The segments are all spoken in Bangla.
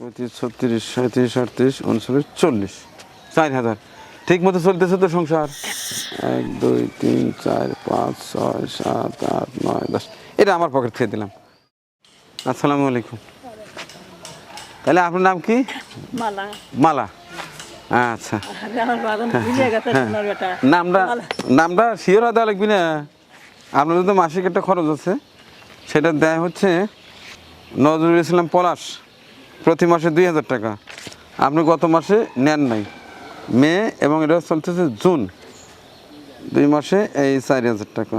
পঁয়ত্রিশ ছত্রিশ সাঁত্রিশ আটত্রিশ উনচল্লিশ চল্লিশ। চার হাজার। ঠিক মতো চলতেছে তো সংসার? এক দুই তিন চার পাঁচ ছয় সাত আট নয় দশ। এটা আমার পকেট থেকে দিলাম। আসসালামু আলাইকুম। তাহলে আপনার নাম কি? মালা। মালা। আচ্ছা। তোমার বেটা। নামটা নামটা শিওর দেওয়া লাগবি না। আপনাদের তো মাসিক একটা খরচ আছে। সেটা দেয় হচ্ছে নজরুল ইসলাম পলাশ। প্রতি মাসে দুই হাজার টাকা। আপনি গত মাসে নেন নাই। মে এবং এটা চলতেছে জুন। দুই মাসে এই চারি হাজার টাকা।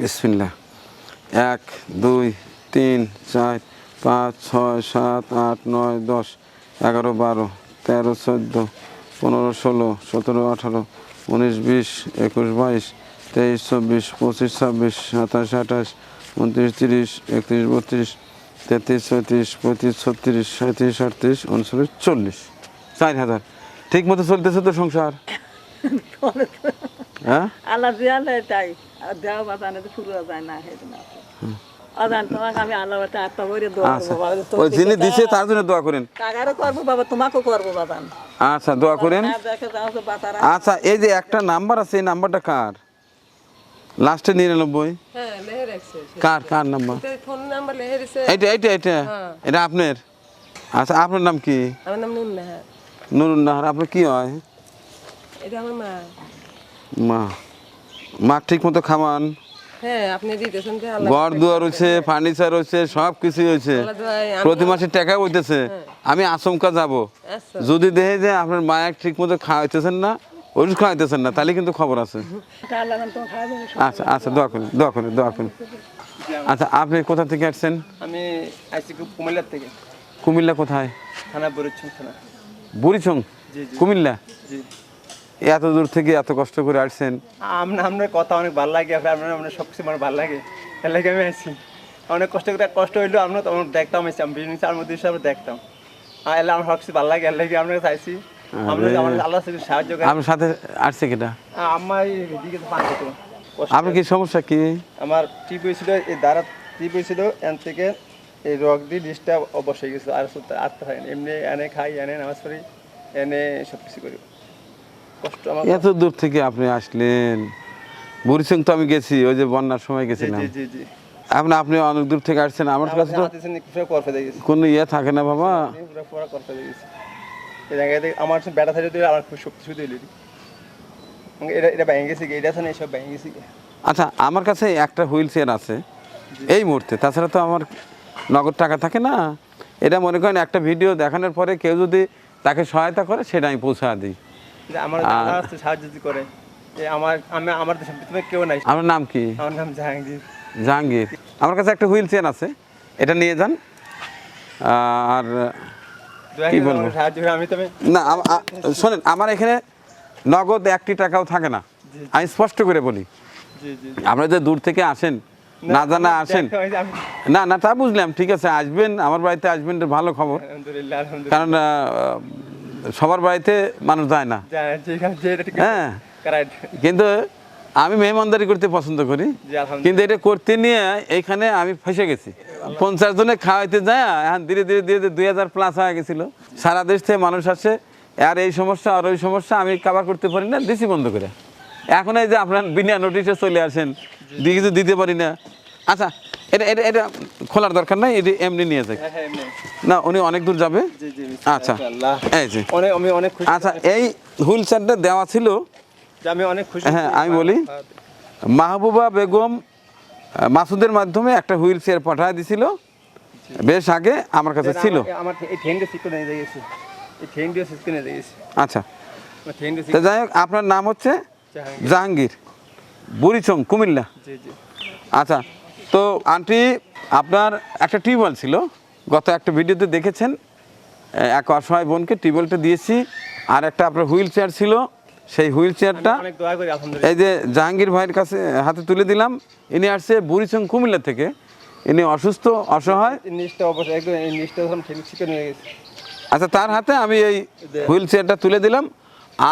বিসমিল্লা এক, দুই, তিন, চার, পাঁচ, ছয়, সাত, আট, নয়, দশ, এগারো, বারো, তেরো, চোদ্দ, পনেরো, ষোলো, সতেরো, আঠারো, উনিশ, বিশ, একুশ, বাইশ, তেইশ, চব্বিশ, পঁচিশ, ছাব্বিশ, সাতাশ, আঠাশ উনত্রিশ তিরিশ একত্রিশ বত্রিশ তেত্রিশ চৌত্রিশ পঁয়ত্রিশ ছত্রিশ সাঁত্রিশ আটত্রিশ উনচল্লিশ চল্লিশ। চার হাজার। ঠিক মতো চলতেছে তো সংসার। হ্যাঁ? আল্লাহ তাই। দেওয়া শুরু যায় না না আচ্ছা। যিনি দিছে তার জন্য দোয়া করেন। টাকারও করব বাবা তোমাকেও করব আচ্ছা দোয়া করেন। না বাতারা আচ্ছা এই যে একটা নাম্বার আছে এই নাম্বারটা কার? লাস্টে নিরানব্বই? হ্যাঁ রাখছে কার কার নাম্বার ফোন নাম্বার লেহে এইটা এইটা এইটা? এটা আপনার? আচ্ছা আপনার নাম কি? নুরুন নাহার। আপনার কি হয়? এটা আমার মা। মা। মা ঠিক মতো হ্যাঁ আল্লাহ ঘর দুয়ার হয়েছে ফার্নিচার হয়েছে সব কিছুই হয়েছে প্রতি মাসে টাকা হইতেছে। আমি আচমকা যাব। আচ্ছা। যদি দেখে যে আপনার মায়ের ঠিক মতো খাওয়াইতেছেন না ওষুধ খাওয়াইতেছেন না তাহলে কিন্তু খবর আছে। আচ্ছা আচ্ছা দোয়া করুন দোয়া করুন দোয়া করুন। আচ্ছা আপনি কোথা থেকে আসছেন? আমি আইসি কুমিল্লার থেকে। কুমিল্লা কোথায়? থানা বরুচ্ছন থানা। জি। কুমিল্লা? এত দূর থেকে এত কষ্ট করে আসছেন। আপনার আপনার কথা অনেক ভালো লাগে আপনার আপনার আপনার সব কিছু আমার ভালো লাগে। এর লাগে আমি আইসি। অনেক কষ্ট করে কষ্ট হইল আমরা তখন দেখতাম এসে আমি মধ্যে হিসাবে দেখতাম। আর এলে আমার সব কিছু ভালো লাগে এর লাগে আপনার কাছে আপনার সাথে আসছে। আপনার কি সমস্যা কি? আমার টিপ হয়েছিল এই দ্বারা টিপ হয়েছিল এন থেকে এই রক দিয়ে ডিসটা অবশ্যই গেছিল আর সত্যি আর তো হয়নি এমনি এনে খাই এনে নামাজ পড়ি এনে সব কিছু করি। কষ্ট আমার এত দূর থেকে আপনি আসলেন। বুড়িচং তো আমি গেছি ওই যে বন্যার সময় গেছিলাম। জি জি। আপনি আপনি অনেক দূর থেকে আসছেন আমার কাছে তো কোনো ইয়ে থাকে না বাবা। পুরো পুরো করফে গেছি। এই জায়গায় আমার ব্যাটা থাকে দিলে আমার খুব শক্তি শুধু দিলি এটা এটা ভেঙে গেছে? এটা আছে না এসব ভেঙে গেছে আচ্ছা আমার কাছে একটা হুইল চেয়ার আছে। এই মুহূর্তে। তাছাড়া তো আমার নগদ টাকা থাকে না। এটা মনে করেন একটা ভিডিও দেখানোর পরে কেউ যদি তাকে সহায়তা করে সেটা আমি পৌঁছা দিই। যে আমার সাহায্য করে। আমার আমি আমার কেউ নাই। আপনার নাম কি? আমার নাম জাহাঙ্গীর। জাহাঙ্গীর। আমার কাছে একটা হুইল চেয়ার আছে। এটা নিয়ে যান। আর কি বলব? না শোনেন আমার এখানে নগদ একটি টাকাও থাকে না। আমি স্পষ্ট করে বলি। আপনারা যে দূর থেকে আসেন না জানা আসেন না না তা বুঝলাম ঠিক আছে আসবেন আমার বাড়িতে আসবেন ভালো খবর। কারণ সবার বাড়িতে মানুষ যায় না। হ্যাঁ। কিন্তু আমি মেহমানদারি করতে পছন্দ করি কিন্তু এটা করতে নিয়ে এইখানে আমি ফেসে গেছি। পঞ্চাশ জনে খাওয়াইতে যায় এখন ধীরে ধীরে ধীরে ধীরে দুই হাজার প্লাস হয়ে গেছিল। সারা দেশ থেকে মানুষ আসে আর এই সমস্যা আর ওই সমস্যা আমি কাবার করতে পারি না দিছি বন্ধ করে। এখন এই যে আপনার বিনা নোটিশে চলে আসেন কিছু দিতে পারি না। আচ্ছা এটা এটা এটা খোলার দরকার নাই এটি এমনি নিয়ে যাক হ্যাঁ হ্যাঁ। না উনি অনেক দূর যাবে? আচ্ছা। এই যে। আচ্ছা এই হুইল চেয়ারটা দেওয়া ছিল আমি অনেক খুশি হ্যাঁ, আমি বলি। মাহবুবা বেগম মাসুদের মাধ্যমে একটা হুইল চেয়ার পাঠিয়ে দিছিল। বেশ আগে আমার কাছে ছিল। আমার- আমার এই ট্রেনটা সিট নিয়ে গেছি। এই ট্রেনটিও সিট নিয়ে গেছি। আচ্ছা। তো যাই হোক আপনার নাম হচ্ছে জাহাঙ্গীর। বুড়িচং কুমিল্লা। আচ্ছা তো আন্টি আপনার একটা টিউবওয়েল ছিল। গত একটা ভিডিওতে দেখেছেন এক অসহায় বোনকে টিউবওয়েলটা দিয়েছি। আর একটা আপনার হুইল চেয়ার ছিল। সেই হুইল চেয়ারটা এই যে জাহাঙ্গীর ভাইয়ের কাছে হাতে তুলে দিলাম। ইনি আসছে বুড়িচং কুমিল্লা থেকে। ইনি অসুস্থ অসহায়। আচ্ছা তার হাতে আমি এই হুইল চেয়ারটা তুলে দিলাম।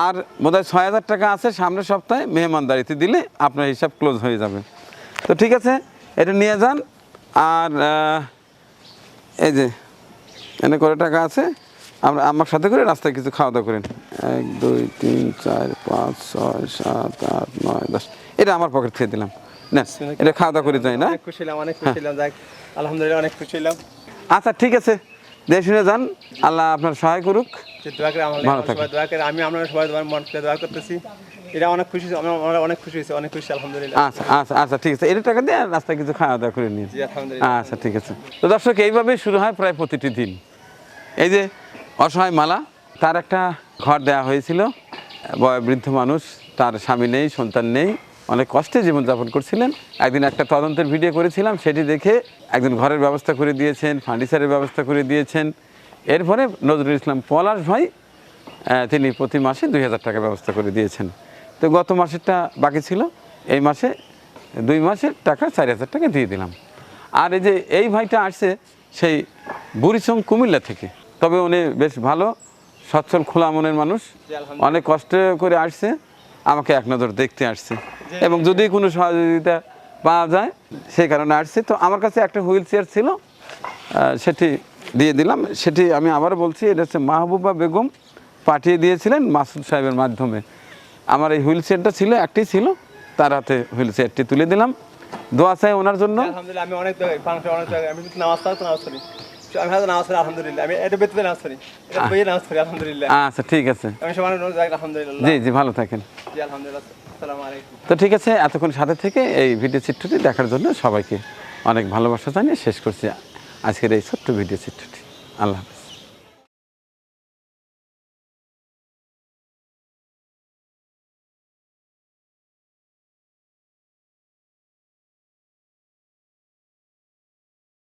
আর বোধহয় ছয় হাজার টাকা আছে সামনের সপ্তাহে মেহমানদারিতে দিলে আপনার হিসাব ক্লোজ হয়ে যাবে। তো ঠিক আছে এটা নিয়ে যান। আর এই যে এনে করে টাকা আছে। আমরা আমার সাথে করে রাস্তায় কিছু খাওয়া দাওয়া করেন। এক দুই তিন চার পাঁচ ছয় সাত আট নয় দশ। এটা আমার পকেট থেকে দিলাম। না এটা খাওয়া দাওয়া করে যাই না? খুশি অনেক খুশি যাক আলহামদুলিল্লাহ অনেক খুশি হলাম। আচ্ছা ঠিক আছে। দেখে শুনে যান। আল্লাহ আপনার সহায় করুক। ভালো আমি আপনারা সবাই মন দোয়া করতেছি। এটা অনেক খুশি আমরা অনেক খুশি হয়েছি অনেক খুশি আলহামদুলিল্লাহ। আচ্ছা আচ্ছা আচ্ছা ঠিক আছে। এটা টাকা দিয়ে রাস্তায় কিছু খাওয়া দাওয়া করে নিন। আচ্ছা ঠিক আছে। তো দর্শক এইভাবেই শুরু হয় প্রায় প্রতিটি দিন। এই যে অসহায় মালা। তার একটা ঘর দেওয়া হয়েছিল। বয় বৃদ্ধ মানুষ, তার স্বামী নেই, সন্তান নেই। অনেক কষ্টে জীবনযাপন করছিলেন। একদিন একটা তদন্তের ভিডিও করেছিলাম, সেটি দেখে একজন ঘরের ব্যবস্থা করে দিয়েছেন, ফার্নিচারের ব্যবস্থা করে দিয়েছেন। এরপরে নজরুল ইসলাম পলাশ ভাই তিনি প্রতি মাসে দুই হাজার টাকা ব্যবস্থা করে দিয়েছেন। তো গত মাসেরটা বাকি ছিল। এই মাসে, দুই মাসের টাকা চার হাজার টাকা দিয়ে দিলাম। আর এই যে এই ভাইটা আসছে, সেই বুড়িচং কুমিল্লা থেকে। তবে উনি বেশ ভালো সচ্ছল খোলা মনের মানুষ। অনেক কষ্ট করে আসছে আমাকে এক নজর দেখতে আসছে। এবং যদি কোনো সহযোগিতা পাওয়া যায় সেই কারণে আসছে। তো আমার কাছে একটা হুইল চেয়ার ছিল সেটি দিয়ে দিলাম। সেটি আমি আবার বলছি এটা হচ্ছে মাহবুবা বেগম পাঠিয়ে দিয়েছিলেন মাসুদ সাহেবের মাধ্যমে। আমার এই হুইল চেয়ারটা ছিল একটি ছিল তার হাতে হুইল চেয়ারটি তুলে দিলাম। দোয়া চাই ওনার জন্য। আলহামদুলিল্লাহ আমি অনেক আমি নামাজ পড়ি আমি হয়তো নামাজ আলহামদুলিল্লাহ। আমি এটা বেতনে নামাজ পড়ি। এটা বইয়ে নামাজ পড়ি আলহামদুলিল্লাহ। আচ্ছা ঠিক আছে। আমি সবার যাক আলহামদুলিল্লাহ। জি জি ভালো থাকেন। জি আলহামদুলিল্লাহ আসসালামু আলাইকুম। তো ঠিক আছে এতক্ষণ সাথে থেকে এই ভিডিও চিত্রটি দেখার জন্য সবাইকে অনেক ভালোবাসা জানিয়ে শেষ করছি আজকের এই ছোট্ট ভিডিও চিত্রটি। আল্লাহ হাফেজ।